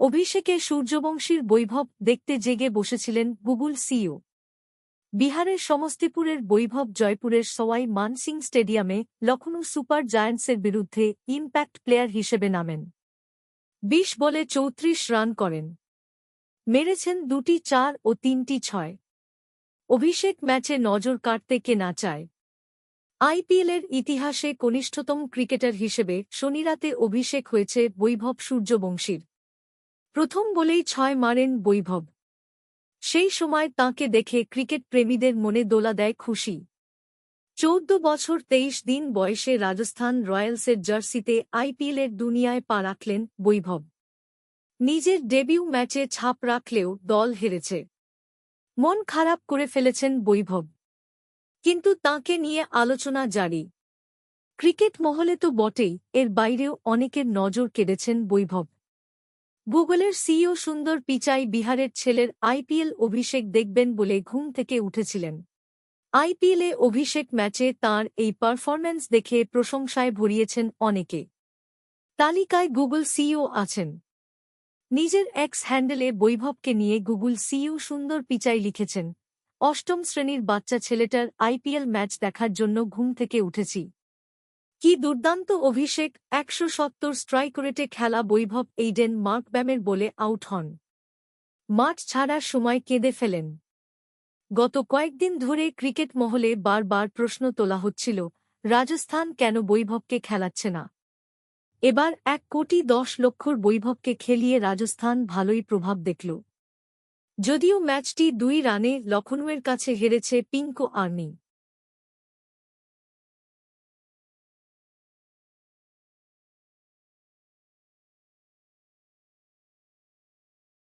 অভিষেকে সূর্যবংশীর বৈভব দেখতে জেগে বসেছিলেন গুগল সিইও। বিহারের সমস্তিপুরের বৈভব জয়পুরের সওয়াই মানসিং স্টেডিয়ামে লখনৌ সুপার জায়ান্টসের বিরুদ্ধে ইম্প্যাক্ট প্লেয়ার হিসেবে নামেন। বিশ বলে চৌত্রিশ রান করেন। মেরেছেন দুটি চার ও তিনটি ছয়। অভিষেক ম্যাচে নজর কাটতে কে না চায়। আইপিএলের ইতিহাসে কনিষ্ঠতম ক্রিকেটার হিসেবে শনিরাতে অভিষেক হয়েছে বৈভব সূর্যবংশীর। প্রথম বলেই ছয় মারেন বৈভব। সেই সময় তাঁকে দেখে ক্রিকেট প্রেমীদের মনে দোলা দেয় খুশি। চৌদ্দ বছর তেইশ দিন বয়সে রাজস্থান রয়্যালসের জার্সিতে আইপিএলের দুনিয়ায় পা রাখলেন বৈভব। নিজের ডেবিউ ম্যাচে ছাপ রাখলেও দল হেরেছে। মন খারাপ করে ফেলেছেন বৈভব। কিন্তু তাঁকে নিয়ে আলোচনা জারি। ক্রিকেট মহলে তো বটেই, এর বাইরেও অনেকের নজর কেড়েছেন বৈভব। গুগলের সিইও সুন্দর পিচাই বিহারের ছেলের আইপিএল অভিষেক দেখবেন বলে ঘুম থেকে উঠেছিলেন। আইপিএলে অভিষেক ম্যাচে তার এই পারফরম্যান্স দেখে প্রশংসায় ভরিয়েছেন অনেকে। তালিকায় গুগল সিইও আছেন। নিজের এক্স হ্যান্ডেলে বৈভবকে নিয়ে গুগল সিইও সুন্দর পিচাই লিখেছেন। অষ্টম শ্রেণির বাচ্চা ছেলেটার আইপিএল ম্যাচ দেখার জন্য ঘুম থেকে উঠেছি। কি দুর্দান্ত অভিষেক, একশো সত্তর স্ট্রাইক রেটে খেলা বৈভব এইডেন মার্কব্যামের বলে আউট হন। মাঠ ছাড়ার সময় কেঁদে ফেলেন। গত কয়েকদিন ধরে ক্রিকেট মহলে বারবার প্রশ্ন তোলা হচ্ছিল, রাজস্থান কেন বৈভবকে খেলাচ্ছে না? এবার এক কোটি দশ লক্ষর বৈভবকে খেলিয়ে রাজস্থান ভালোই প্রভাব দেখল। যদিও ম্যাচটি দুই রানে লখনউয়ের কাছে হেরেছে পিঙ্কো আর্নি।